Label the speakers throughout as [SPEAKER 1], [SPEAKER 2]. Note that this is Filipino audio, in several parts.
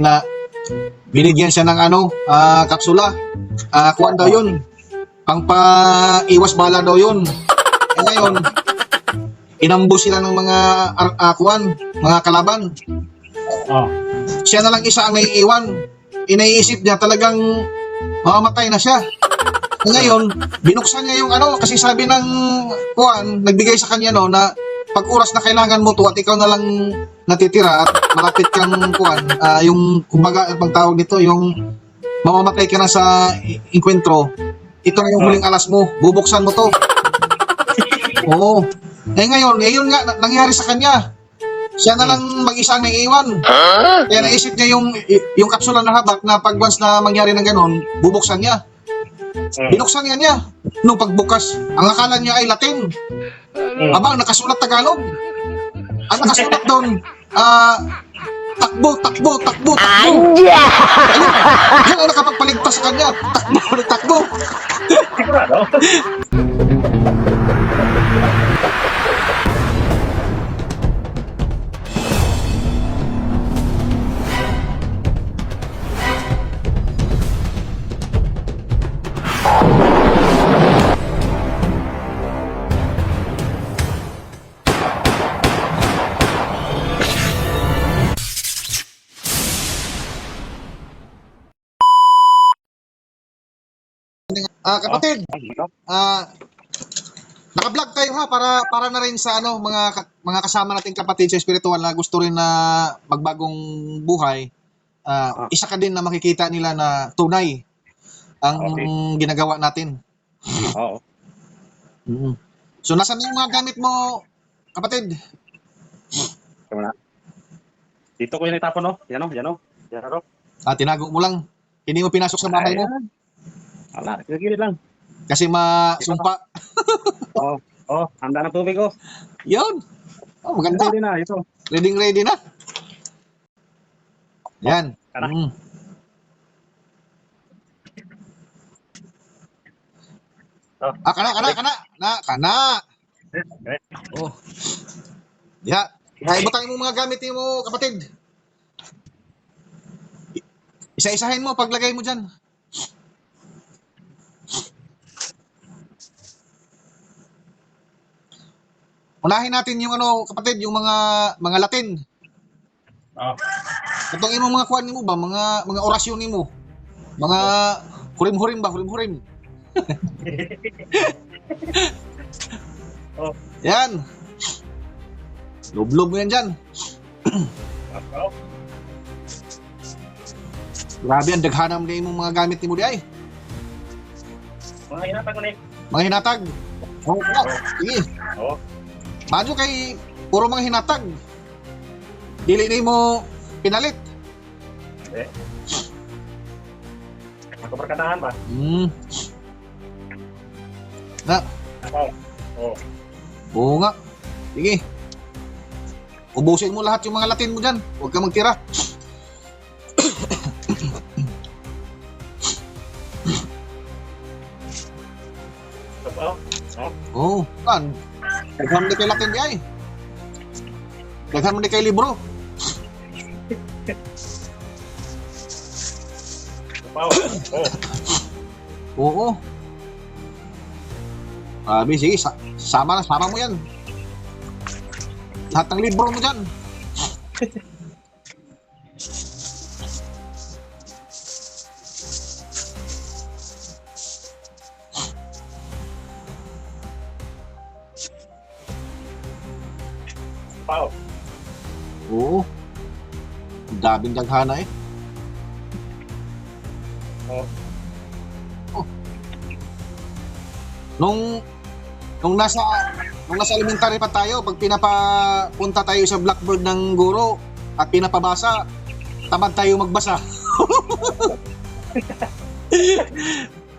[SPEAKER 1] na binigyan siya ng ano, ah, kapsula. Ah, kuwan daw yun. Pang pa-iwas bala daw yun. Eh, ngayon, inambo sila ng mga ah, kuwan, mga kalaban.
[SPEAKER 2] Oh.
[SPEAKER 1] Siya na lang isa ang naiiwan. Iniisip niya talagang mamamatay na siya. Ngayon, binuksan niya yung ano, kasi sabi ng kuwan, nagbigay sa kanya no, na pag oras na kailangan mo to at ikaw na lang natitira at malapit kang kuwan, ah, yung kumbaga ang tawag nito, yung mamamatay ka na sa inkwentro, ito na yung huling alas mo, bubuksan mo to. Oo. Eh ngayon, eh yun nga, na- nangyari sa kanya. Siya na lang mag-isa ang naiiwan. Kaya naisip niya yung yung kapsula na habak na pag once na mangyari ng ganon, bubuksan niya. Binuksan niya niya. Nung pagbukas, ang akala niya ay Latin.
[SPEAKER 2] Mm.
[SPEAKER 1] Aba, ang nakasulat Tagalog. Ang nakasulat doon, ah, takbo, takbo, takbo, takbo. Ayun, yun ang nakapagpaligtas sa kanya. Takbo, takbo.
[SPEAKER 2] Sigurado?
[SPEAKER 1] Ah, kapatid, ah, naka-vlog tayo ha para para na rin sa ano mga mga kasama nating kapatid sa espiritual na gusto rin na magbagong buhay. Ah, isa ka din na makikita nila na tunay ang
[SPEAKER 2] Okay.
[SPEAKER 1] ginagawa natin.
[SPEAKER 2] Oo.
[SPEAKER 1] Mhm. So nasaan yung mga gamit mo, kapatid?
[SPEAKER 2] Tama na. Dito ko yung itapon, no? Yan, no? Yan, no? Yan, no?
[SPEAKER 1] Ah, tinago mo lang. Hindi mo pinasok sa bahay mo
[SPEAKER 2] Ayan. Wala, gilid lang.
[SPEAKER 1] kasi masumpa.
[SPEAKER 2] Oo. Oh, handa ng tubig, oh.
[SPEAKER 1] Yun. Oh, maganda.
[SPEAKER 2] Ready na, ito.
[SPEAKER 1] Ready ready na. Yan.
[SPEAKER 2] Kana.
[SPEAKER 1] Mm.
[SPEAKER 2] Oh.
[SPEAKER 1] Ah, kana, kana, kana. Na, kana.
[SPEAKER 2] Okay.
[SPEAKER 1] Oh. Ya. Yeah. Ibutang mo mga gamit mo, kapatid. Isa-isahin mo paglagay mo diyan. Unahin natin yung ano, kapatid, yung mga mga Latin.
[SPEAKER 2] Oh.
[SPEAKER 1] Itong imong mga kuan nimo ba, mga mga orasyon nimo. Mga hurim-hurim ba, hurim-hurim.
[SPEAKER 2] Oh.
[SPEAKER 1] Yan. Lublob mo yan dyan.
[SPEAKER 2] Oh.
[SPEAKER 1] Grabe ang daghanam na imong mga gamit nimo di ay.
[SPEAKER 2] Mga hinatag Nick.
[SPEAKER 1] Mga hinatag. Oo, oh, sige.
[SPEAKER 2] Oo.
[SPEAKER 1] Madyo kay puro mga hinatag. Dili na mo pinalit.
[SPEAKER 2] Ako perkataan ba?
[SPEAKER 1] Hmm. Na,
[SPEAKER 2] Oo. Oo.
[SPEAKER 1] oo nga. Sige. Ubusin mo lahat yung mga Latin mo dyan. Huwag ka magtira.
[SPEAKER 2] Oo.
[SPEAKER 1] Oh, kan. Daghan di kay Latin di ay. Daghan di kay libro.
[SPEAKER 2] Oo. Oo.
[SPEAKER 1] Oo. Sabi, sige, sa sama na, sama mo yan. Lahat ng libro mo dyan.
[SPEAKER 2] Oo.
[SPEAKER 1] Oo. Ang Daming daghana eh.
[SPEAKER 2] Oo.
[SPEAKER 1] Oh. Nung nung nasa nung nasa elementary pa tayo, pag pinapapunta tayo sa blackboard ng guro at pinapabasa, tamad tayo magbasa.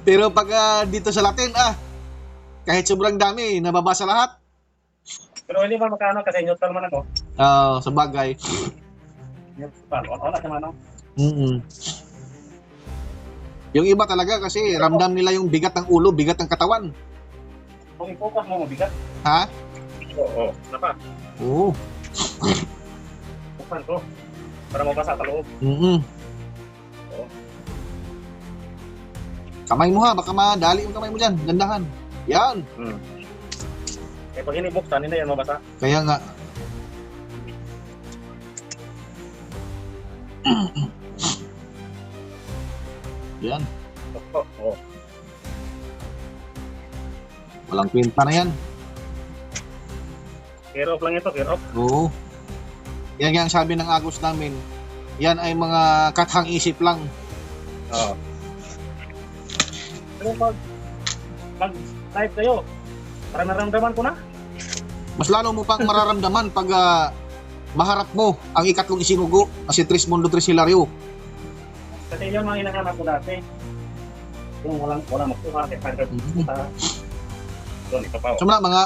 [SPEAKER 1] Pero pag ah, dito sa Latin, ah, kahit sobrang dami, nababasa lahat.
[SPEAKER 2] Pero hindi ba makano kasi neutral man ako.
[SPEAKER 1] Ah, sa bagay.
[SPEAKER 2] Neutral. Wala naman ako.
[SPEAKER 1] mm Yung iba talaga kasi ramdam nila yung bigat ng ulo, bigat ng katawan.
[SPEAKER 2] Kung i-focus mo, mabigat.
[SPEAKER 1] Ha?
[SPEAKER 2] Oo. Oo. Napa.
[SPEAKER 1] Oo.
[SPEAKER 2] Buksan ko. Para mabasa sa loob.
[SPEAKER 1] Mm
[SPEAKER 2] Oo.
[SPEAKER 1] Kamay mo ha, baka madali yung kamay mo dyan. Gandahan. Yan.
[SPEAKER 2] Hmm. Eh, pag hinibuksan, hindi yan mabasa.
[SPEAKER 1] Kaya nga. Yan.
[SPEAKER 2] Oo. Oh,
[SPEAKER 1] Walang kwenta na yan.
[SPEAKER 2] Care off lang ito, care off.
[SPEAKER 1] Oo. Yan yung sabi ng Agos namin. Yan ay mga kathang isip lang.
[SPEAKER 2] Oo. Pero pag pag live kayo, para naramdaman ko na.
[SPEAKER 1] Mas lalo mo pang mararamdaman pag ah, maharap mo ang ikatlong isinugo na si Trismundo Trisilario.
[SPEAKER 2] Kasi yun ang hinahanap ko dati. Yung walang walang magkuha, kaya kaya
[SPEAKER 1] Mhm.
[SPEAKER 2] sa doon, ito pa.
[SPEAKER 1] So mga, mga,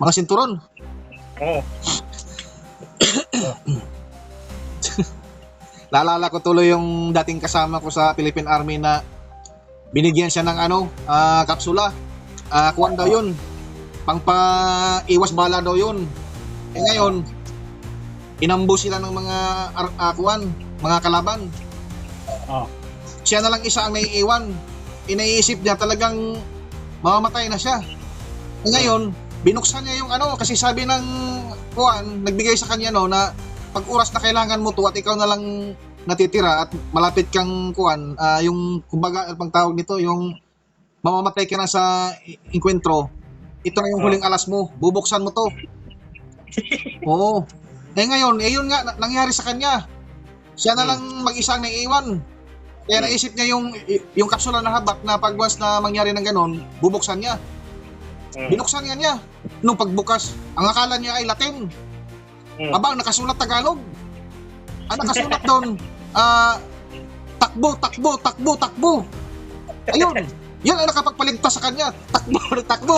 [SPEAKER 1] mga sinturon.
[SPEAKER 2] Oo.
[SPEAKER 1] Naalala ko tuloy yung dating kasama ko sa Philippine Army na binigyan siya ng ano, ah, kapsula. Ah, kuwan daw yun. Pangpa-iwas bala daw yun. Eh ngayon, inambo sila ng mga ar- ah, mga kalaban.
[SPEAKER 2] Oo.
[SPEAKER 1] Siya na lang isa ang naiiwan. Iniisip niya talagang mamamatay na siya. Eh ngayon, binuksan niya yung ano, kasi sabi ng kuwan, nagbigay sa kanya no, na pag oras na kailangan mo to at ikaw na lang natitira at malapit kang kuwan, ah, yung kumbaga ang pang tawag nito, yung mamamatay ka na sa inkwentro, ito na yung huling alas mo, bubuksan mo to. Oo. Eh ngayon, eh yun nga, na- nangyari sa kanya. Siya na lang mag-isa ang naiiwan. Kaya naisip niya yung yung kapsula na habak na pag once na mangyari ng ganon, bubuksan niya.
[SPEAKER 2] Mm.
[SPEAKER 1] Binuksan nga niya. Nung pagbukas, ang akala niya ay Latin. Abang, nakasulat Tagalog. Ang nakasulat doon, ah, takbo, takbo, takbo, takbo. Ayun, yan ang nakapagpaligtas sa kanya. Takbo, takbo.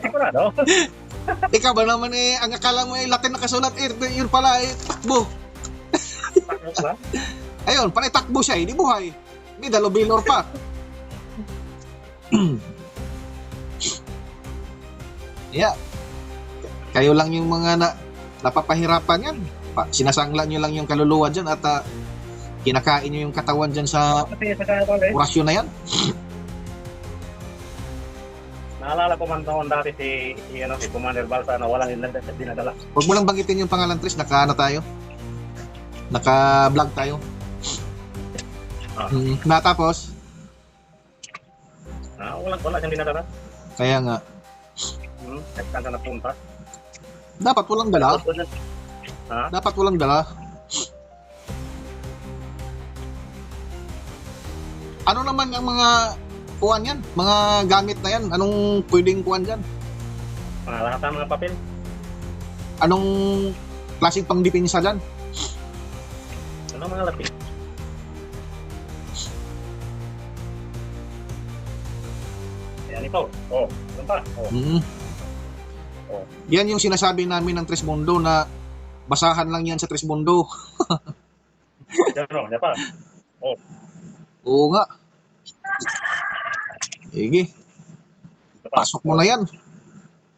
[SPEAKER 2] Sigurado.
[SPEAKER 1] Ikaw ba naman eh, ang akala mo ay Latin nakasulat, eh, yun pala eh, takbo.
[SPEAKER 2] Takbo ba?
[SPEAKER 1] Ayun, panay takbo siya, hindi buhay. Hindi, dalobilor pa. yeah. Kayo lang yung mga na, napapahirapan yan. Pa, sinasangla nyo lang yung kaluluwa dyan at ah, kinakain nyo yung katawan dyan sa
[SPEAKER 2] pala eh.
[SPEAKER 1] orasyon na yan.
[SPEAKER 2] Naalala ko man taon dati si, si, ano, si Commander Balsa na walang dinadala. dinadala.
[SPEAKER 1] Huwag mo lang banggitin yung pangalan, Tris. Naka, ano tayo? Naka-vlog tayo.
[SPEAKER 2] Ah.
[SPEAKER 1] Mm, natapos,
[SPEAKER 2] Ah, walang wala siyang dinadala.
[SPEAKER 1] kaya nga,
[SPEAKER 2] Hmm, saan ka napunta.
[SPEAKER 1] dapat walang dala.
[SPEAKER 2] Ha?
[SPEAKER 1] Dapat walang dala. Ano naman ang mga kuwan yan? Mga gamit na yan? Anong pwedeng kuwan dyan?
[SPEAKER 2] Ng mga papel.
[SPEAKER 1] Anong klaseng pangdipinsa dyan?
[SPEAKER 2] Ano mga lapis? Ayan ito. Oh, ano pa? Oh,
[SPEAKER 1] Mm.
[SPEAKER 2] Oh.
[SPEAKER 1] Yan yung sinasabi namin ng Trismundo na basahan lang yan sa Trismundo.
[SPEAKER 2] yan o, yan pa.
[SPEAKER 1] Oo nga. Sige, pasok mo na yan.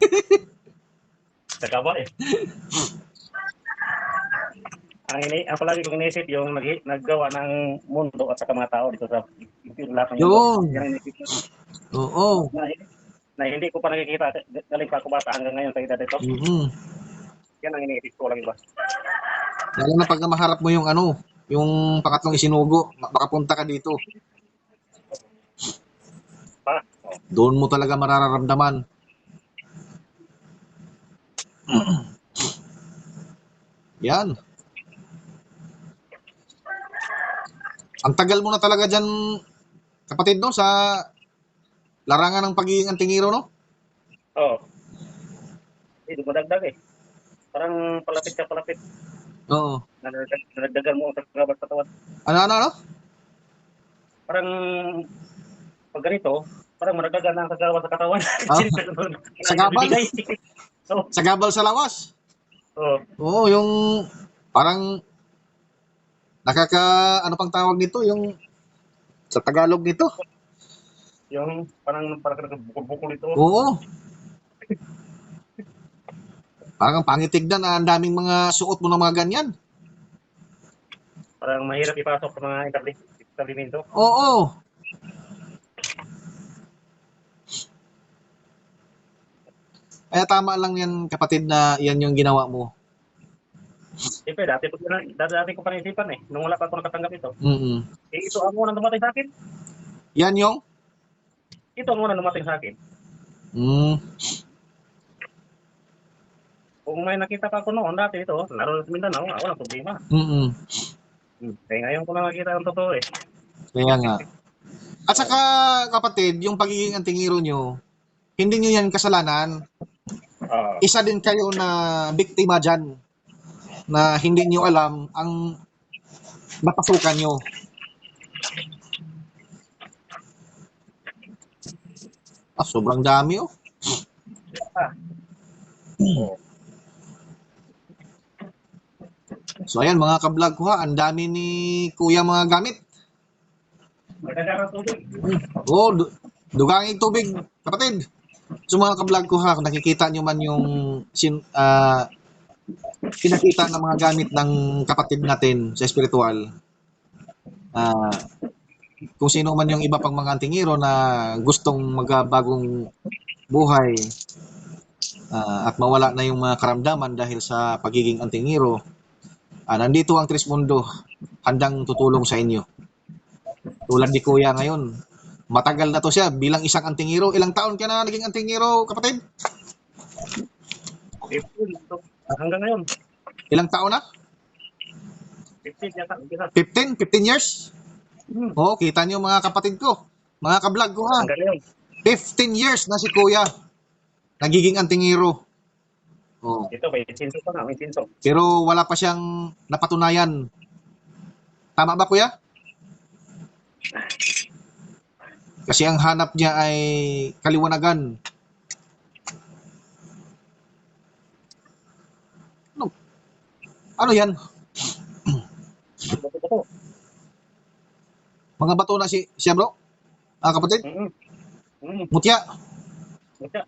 [SPEAKER 2] Saka ba eh. ang ini ang palagi kong inisip yung nag naggawa ng mundo at saka mga tao dito sa yung lahat ng
[SPEAKER 1] Yun.
[SPEAKER 2] Yan ang inisip ko.
[SPEAKER 1] Oo.
[SPEAKER 2] na, na hindi ko pa nakikita galing pa ako bata hanggang ngayon sa edad ito.
[SPEAKER 1] mm
[SPEAKER 2] Yan ang iniisip ko lang iba.
[SPEAKER 1] Lalo na pag maharap mo yung ano, yung pangatlong isinugo, ma- makapunta ka dito. Doon mo talaga mararamdaman. Yan. Ang tagal mo na talaga dyan, kapatid, no, sa larangan ng pagiging antingiro, no?
[SPEAKER 2] Oh. Eh, di madagdag eh. Parang palapit ka palapit.
[SPEAKER 1] Oo.
[SPEAKER 2] Nadagdag, nadagdagan mo sa kabat katawan.
[SPEAKER 1] Ano, ano, ano?
[SPEAKER 2] Parang pag ganito, parang madagdagan na ang kagawa sa katawan.
[SPEAKER 1] Ah. Sa gabal?
[SPEAKER 2] so,
[SPEAKER 1] Sa gabal sa lawas.
[SPEAKER 2] oh,
[SPEAKER 1] Oo, yung parang nakaka ano pang tawag nito yung sa Tagalog nito.
[SPEAKER 2] yung parang parang nagbukol-bukol ito.
[SPEAKER 1] Oo. Parang ang pangitignan na ang daming mga suot mo ng mga ganyan.
[SPEAKER 2] Parang mahirap ipasok sa mga establishmento.
[SPEAKER 1] Oo. Kaya tama lang yan, kapatid, na yan yung ginawa mo.
[SPEAKER 2] Siyempre, dati, ko na- dati, dati ko pa naisipan eh. Nung wala pa ako nakatanggap ito.
[SPEAKER 1] mm
[SPEAKER 2] Eh, ito ang unang dumating sa akin.
[SPEAKER 1] Yan yung?
[SPEAKER 2] Ito ang unang dumating sa akin.
[SPEAKER 1] Mm.
[SPEAKER 2] Kung may nakita pa ako noon dati ito, laro sa Mindanao, walang problema.
[SPEAKER 1] Mm-mm.
[SPEAKER 2] Hmm. Kaya ngayon ko na nakita ang totoo eh.
[SPEAKER 1] Kaya nga. At saka, kapatid, yung pagiging antingiro nyo, hindi nyo yan kasalanan.
[SPEAKER 2] Ah,
[SPEAKER 1] Isa din kayo na biktima dyan na hindi nyo alam ang napasukan nyo. Ah, sobrang dami oh.
[SPEAKER 2] oo.
[SPEAKER 1] So ayan mga kablog ko ha, ang dami ni kuya mga gamit. Oh, du- duganging tubig, kapatid. So mga kablog ko ha, kung nakikita nyo man yung sin, ah, pinakita ng mga gamit ng kapatid natin sa spiritual. Ah, kung sino man yung iba pang mga antingiro na gustong magabagong buhay ah, at mawala na yung mga karamdaman dahil sa pagiging antingiro, ah, nandito ang Trismundo handang tutulong sa inyo. Tulad ni Kuya ngayon, matagal na to siya bilang isang antingiro. Ilang taon ka na naging antingiro, kapatid?
[SPEAKER 2] April. Hanggang ngayon,
[SPEAKER 1] Ilang taon na?
[SPEAKER 2] 15 yata. umpisa.
[SPEAKER 1] 15? 15 years?
[SPEAKER 2] Hmm.
[SPEAKER 1] Oo, kita niyo mga kapatid ko. Mga kablog ko ha.
[SPEAKER 2] Hanggang ngayon.
[SPEAKER 1] 15 years na si Kuya. Nagiging antingiro. Oh.
[SPEAKER 2] Ito, may sinso pa nga, may sinso.
[SPEAKER 1] Pero wala pa siyang napatunayan. Tama ba, Kuya? Kasi ang hanap niya ay kaliwanagan. Ano? Ano yan? Mga bato na si siya bro? Ah, kapatid?
[SPEAKER 2] Mm-mm. Mm,
[SPEAKER 1] Mutya.
[SPEAKER 2] mutya.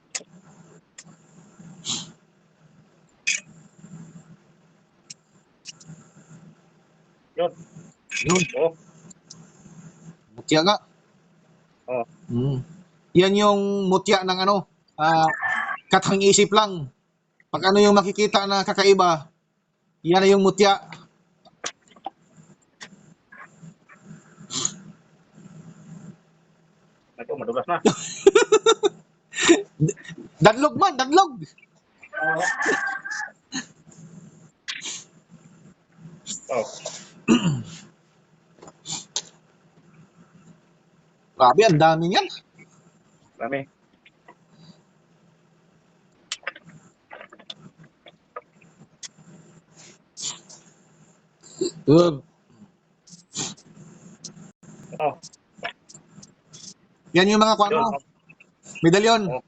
[SPEAKER 2] Yun.
[SPEAKER 1] Yun.
[SPEAKER 2] Oh,
[SPEAKER 1] Mutya nga.
[SPEAKER 2] Oo.
[SPEAKER 1] Mm. Yan yung mutya ng ano, ah, katang isip lang. Pag ano yung makikita na kakaiba, yan na yung mutya.
[SPEAKER 2] ito, madulas na.
[SPEAKER 1] Dadlog man, dadlog.
[SPEAKER 2] Oh,
[SPEAKER 1] Grabe, ang dami niyan.
[SPEAKER 2] dami.
[SPEAKER 1] Good.
[SPEAKER 2] Oh,
[SPEAKER 1] Yan yung mga
[SPEAKER 2] yun.
[SPEAKER 1] ano, medalyon.
[SPEAKER 2] Oo.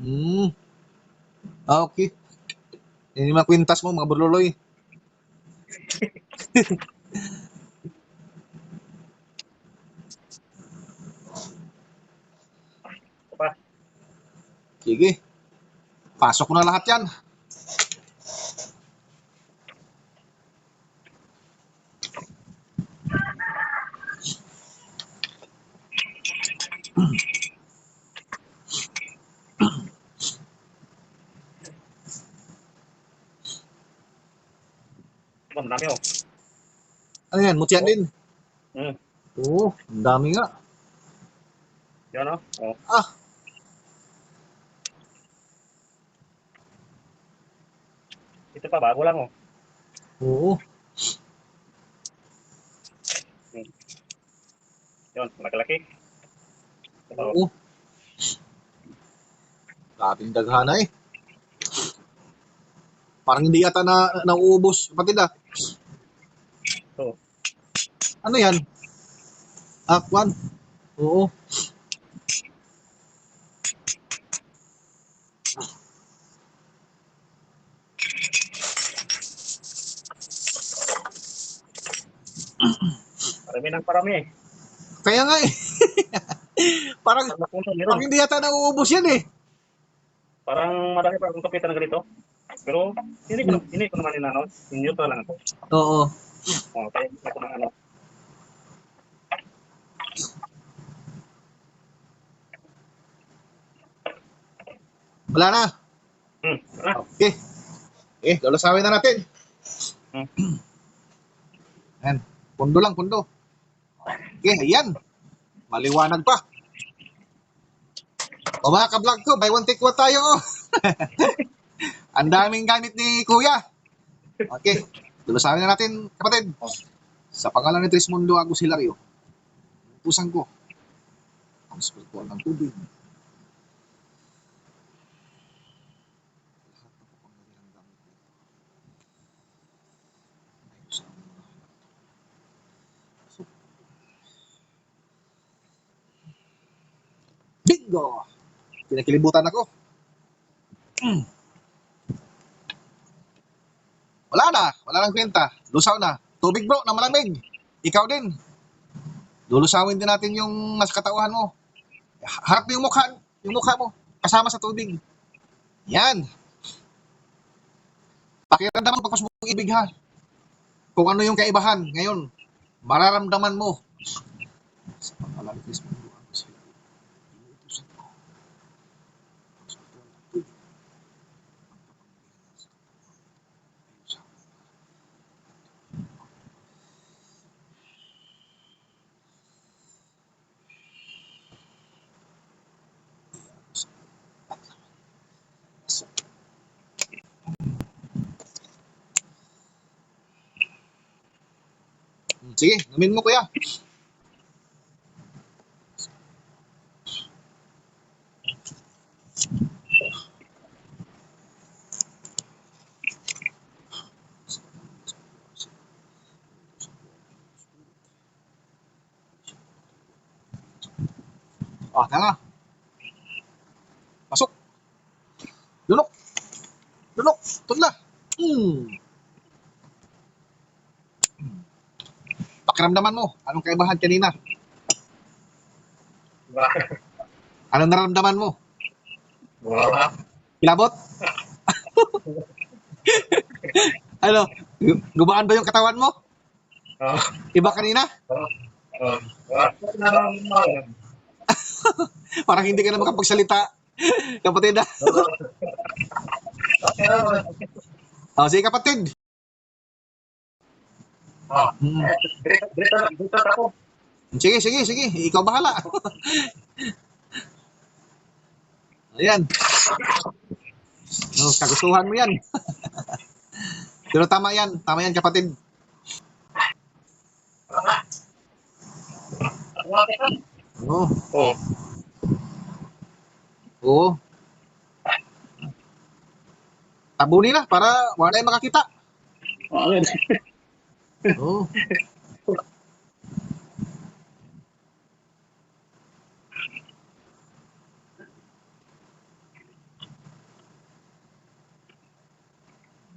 [SPEAKER 1] Hmm. Ah, okay. Yan yung mga kwintas mo, mga burluloy. Sige. Pasok ko na lahat yan.
[SPEAKER 2] Ito, madami oh.
[SPEAKER 1] Ano yan? Mutya din.
[SPEAKER 2] Hmm.
[SPEAKER 1] Oo, ang dami nga.
[SPEAKER 2] Yan oh. Oh,
[SPEAKER 1] Ah,
[SPEAKER 2] ito pa, bago lang oh.
[SPEAKER 1] oo.
[SPEAKER 2] Yun, malaki-laki. Ito, oh.
[SPEAKER 1] Oo. Grabing daghana eh. Parang hindi yata na nauubos. Kapatid ah.
[SPEAKER 2] Ito.
[SPEAKER 1] Ano yan? Akwan? Oo.
[SPEAKER 2] Parami ng parami eh.
[SPEAKER 1] Kaya nga eh. parang,
[SPEAKER 2] Parang
[SPEAKER 1] hindi yata nauubos yan eh.
[SPEAKER 2] Parang madami pa akong kapitan na ganito. Pero hindi ko, hindi ko naman inanon. Neutral lang ako.
[SPEAKER 1] Oo.
[SPEAKER 2] Okay, ako na ano.
[SPEAKER 1] Wala na.
[SPEAKER 2] Hmm.
[SPEAKER 1] Okay. Eh, lalasawin na natin.
[SPEAKER 2] Hmm.
[SPEAKER 1] Ayan. Pundo lang, pundo. Okay, ayan. Maliwanag pa. O mga ka-vlog ko, buy one take one tayo. oh. Ang daming gamit ni Kuya. Okay. Lalasawin na natin, kapatid. Sa pangalan ni Trismundo Agus Hilario, pusang ko, ang spiritual ng tubig. Lahat ng kapangyarihang gamit nito ay sa mga So, Bingo! Pinakilibutan ako. Mm. Wala na. Wala nang kwenta. Lusaw na. Tubig bro, na malamig. Ikaw din. Lulusawin din natin yung nasa katauhan mo. Harap mo yung mukha, yung mukha mo. Kasama sa tubig. Yan. Pakiramdaman mo pagpas mo ng ibig ha. Kung ano yung kaibahan ngayon. Mararamdaman mo. Sa pangalan ni Kristo, ang sila. Inuutosan ko. Ang sa tuwan ng tubig. Ang kapangyarihan sa katawan. Ayun sa Sige, namin mo kuya. Ah, tanga. Pasok. Lunok. Lunok. Tudla. Hmm. Pakiramdaman mo. Anong kaibahan kanina? Anong naramdaman mo?
[SPEAKER 2] Wala.
[SPEAKER 1] Kilabot? ano? gu- Gumaan ba yung katawan mo?
[SPEAKER 2] Oh,
[SPEAKER 1] Iba kanina?
[SPEAKER 2] oh, oh. Wala.
[SPEAKER 1] Parang hindi ka na makapagsalita. Kapatid ah. Oh, sige kapatid.
[SPEAKER 2] Oh,
[SPEAKER 1] Hmm. Sige, sige, sige. Ikaw bahala. Ayan. Oh, kagustuhan mo yan. Pero tama yan. Tama yan, kapatid. Oo.
[SPEAKER 2] Oh,
[SPEAKER 1] Oo. Tabunin na para wala yung makakita.
[SPEAKER 2] oh,
[SPEAKER 1] Oo.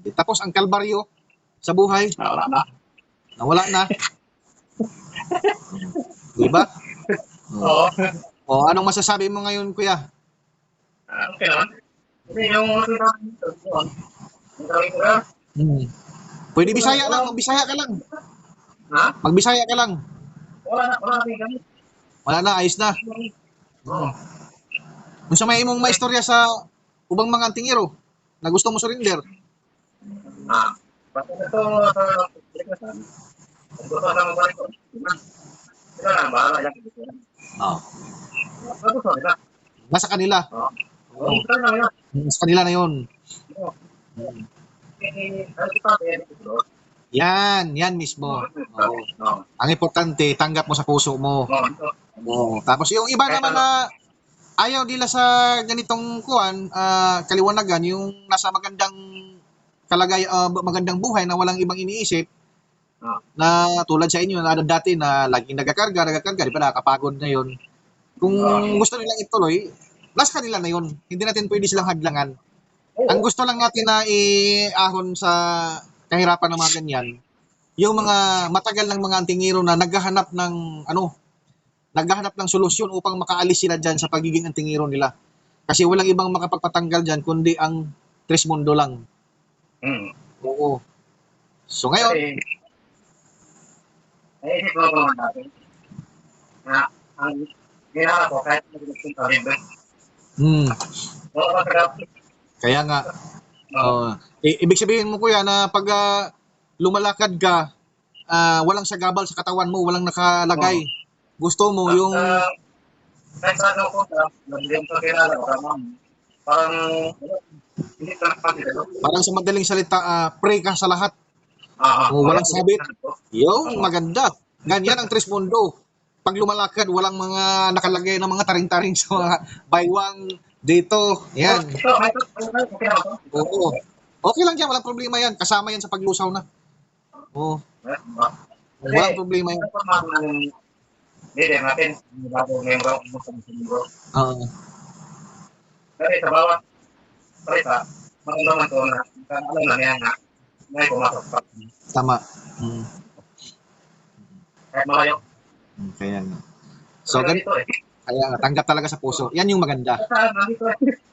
[SPEAKER 1] Di Tapos ang kalbaryo sa buhay,
[SPEAKER 2] wala na.
[SPEAKER 1] nawala na. Di ba?
[SPEAKER 2] Oo.
[SPEAKER 1] O, anong masasabi mo ngayon, kuya?
[SPEAKER 2] Ah, Okay naman. Hindi yung nakita dito. yun. Ang gawin ko na.
[SPEAKER 1] Hmm. Pwede Bisaya lang, magbisaya ka lang.
[SPEAKER 2] Ha?
[SPEAKER 1] Magbisaya ka lang.
[SPEAKER 2] Wala na, wala na gamit.
[SPEAKER 1] Wala na, ayos na.
[SPEAKER 2] Oo.
[SPEAKER 1] Kung sa may imong maistorya sa ubang mga antingero na gusto mo surrender,
[SPEAKER 2] Ah, basta ito. Kung gusto na mabalik ko. Sila na, bahala yan. Ano gusto nila?
[SPEAKER 1] nasa kanila.
[SPEAKER 2] Oo.
[SPEAKER 1] Oo.
[SPEAKER 2] Sila na yun.
[SPEAKER 1] Sa kanila na yun.
[SPEAKER 2] Oo.
[SPEAKER 1] Yan, yan mismo. Oo. Ang importante, tanggap mo sa puso mo.
[SPEAKER 2] Oo.
[SPEAKER 1] Tapos yung iba naman na ayaw nila sa ganitong kuan, ah, kaliwanagan, yung nasa magandang kalagay, ah, magandang buhay na walang ibang iniisip, na tulad sa inyo na dati na laging nagakarga, nagakarga, di ba nakakapagod na yun. Kung gusto nilang ituloy, nasa kanila na yun. Hindi natin pwede silang hadlangan.
[SPEAKER 2] Oo.
[SPEAKER 1] Ang gusto lang natin na iahon sa kahirapan ng mga ganyan, yung mga matagal ng mga antingero na naghahanap ng ano, naghahanap ng solusyon upang makaalis sila dyan sa pagiging antingero nila. Kasi walang ibang makapagpatanggal dyan kundi ang Trismundo lang.
[SPEAKER 2] Hmm.
[SPEAKER 1] Oo. So ngayon,
[SPEAKER 3] mo ba naman natin na ang ginawa ko kahit nag-election pa rin ba?
[SPEAKER 1] Hmm.
[SPEAKER 3] Oo, masarap.
[SPEAKER 1] Kaya nga, oh, i- ibig sabihin mo kuya na pag ah, lumalakad ka, ah, walang sagabal sa katawan mo, walang nakalagay. Gusto mo yung
[SPEAKER 3] Ah, kahit sa ano ko, sa nagdiyan ko kilala ko, ma'am. Parang, hindi ka
[SPEAKER 1] parang sa madaling salita, ah, pray ka sa lahat.
[SPEAKER 3] Ah,
[SPEAKER 1] Oh, walang sabit. Yung maganda. Ganyan ang Tres Mundo. Pag lumalakad, walang mga nakalagay na mga taring-taring sa mga baywang dito. Yan. Oo. Okay lang yan, walang problema yan. Kasama yan sa paglusaw na. Oo. Walang problema yan.
[SPEAKER 3] Leader natin, bago sa membro.
[SPEAKER 1] Oo.
[SPEAKER 3] Kasi sa bawat salita, maramdaman ko na alam na niya na may pumasok pa.
[SPEAKER 1] Tama. Mm.
[SPEAKER 3] Kahit malayo.
[SPEAKER 1] Kaya nga. So, gan-
[SPEAKER 3] dito eh.
[SPEAKER 1] Kaya tanggap talaga sa puso. Yan yung maganda.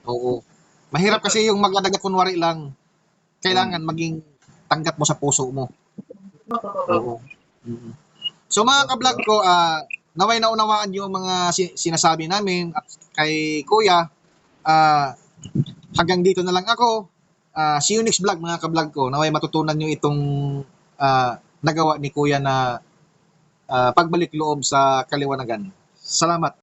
[SPEAKER 1] Oo. Mahirap kasi yung magdadagat kunwari lang. Kailangan maging tanggap mo sa puso mo. Oo. Mm. So mga kablog ko, ah naway naunawaan yung mga si- sinasabi namin at kay Kuya. ah hanggang dito na lang ako. Ah see you next vlog mga kablog ko. Naway matutunan nyo itong ah, nagawa ni Kuya na ah, pagbalik loob sa kaliwanagan. Salamat.